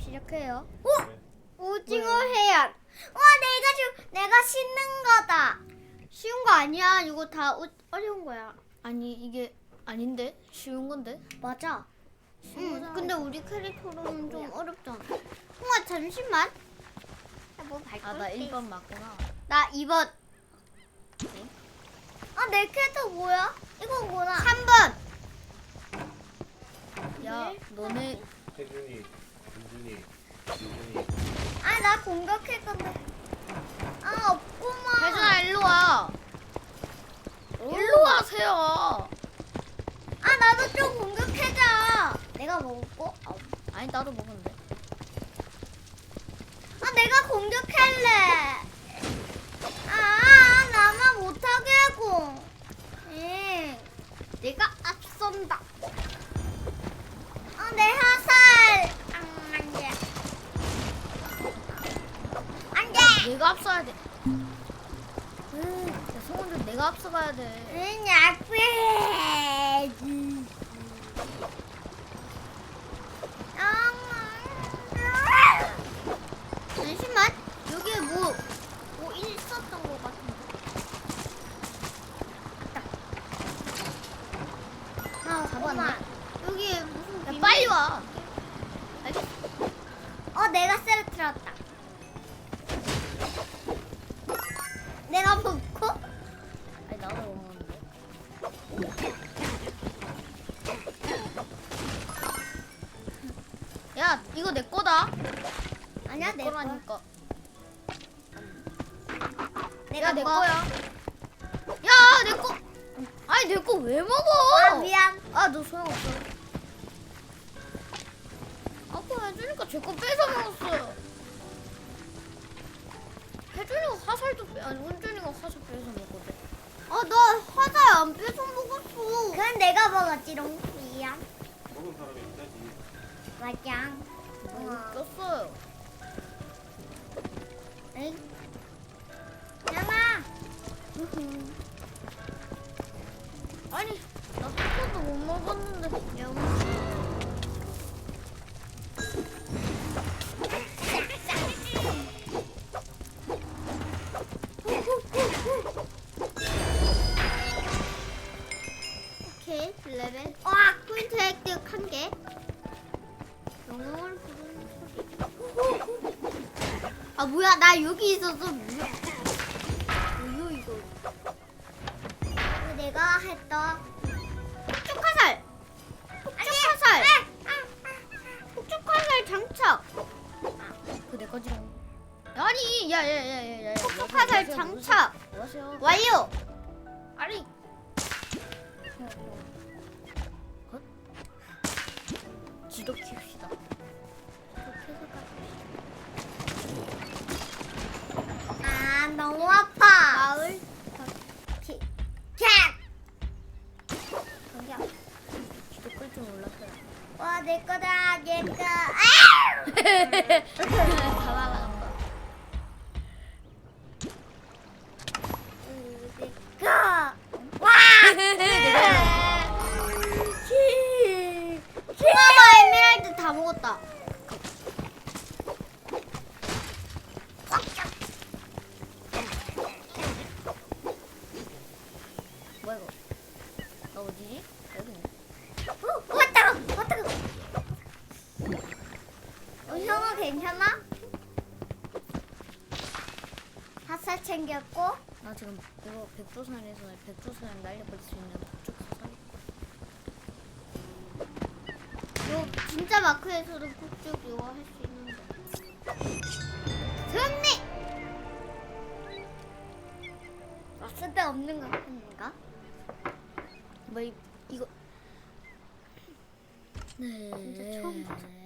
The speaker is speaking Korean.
시작해요. 어? 네. 오징어 해안. 와 내가 좀 내가 씻는 거다. 쉬운 거 아니야. 이거 다 어, 어려운 거야. 아니 이게 아닌데 쉬운 건데. 맞아. 응. 거잖아. 근데 우리 캐릭터로는 좀 어렵잖아. 우와 잠시만. 뭐 밟고 아나 있지. 1번 맞구나. 나 2번. 아, 내 캐릭터 뭐야? 이거구나. 3번. 야 네? 너네 민준이. 아, 나 공격할 건데. 아, 없구만. 혜준아 일로 와. 일로 와세요. 아, 나도 좀 공격해자. 내가 먹었고. 아, 아니 나도 먹었는데. 아, 내가 공격할 내가 앞서 가야 돼. 응, 약해. 잠시만. 여기에 뭐, 뭐 있었던 것 같은데. 아, 잡았나? 여기에 무슨 야, 비밀- 빨리 와. 어, 내가 쓰러뜨렸다. 내가 먹 야, 이거 내 거다. 아니야, 내 거. 거라니까. 내가 야, 내 먹어. 거야. 야, 내 거. 아니, 내 거 왜 먹어? 아, 미안. 아, 너 소용없어. 아까 해주니까 제 거 뺏어 먹었어요. 해준이가 화살도 빼, 아니, 은준이가 화살 뺏어 먹거든. 아, 나 화살 안 뺏어 먹었어. 그건 내가 먹었지롱. 미안. 먹은 사람이 있다지. 맞아. 아, 웃겼어요. 에이. 야마. 아니, 나한 번도 못 먹었는데. 야, 오케이, 레벨. 와, 포인트 획득 한 개. 영웅을 부르는 소리. 아, 뭐야, 나 여기 있어서 뭐야. 뭐야, 이거. 이거 내가 했다. 폭죽 화살! 폭죽 화살! 폭죽 화살 장착! 그내 거지. 아니, 야, 야, 야, 야, 야. 폭죽 화살 장착! 뭐하세요? 완료! 아니. okay. 화살 챙겼고. 나 지금 이거 백두산에서 백두산 날려버릴 수 있는 북쪽 사살. 이거 진짜 마크에서도 북쪽 이거 할 수 있는데. 승리! 아, 쓸데없는 거 아닌가? 뭐 이, 이거 네. 진짜 처음부터.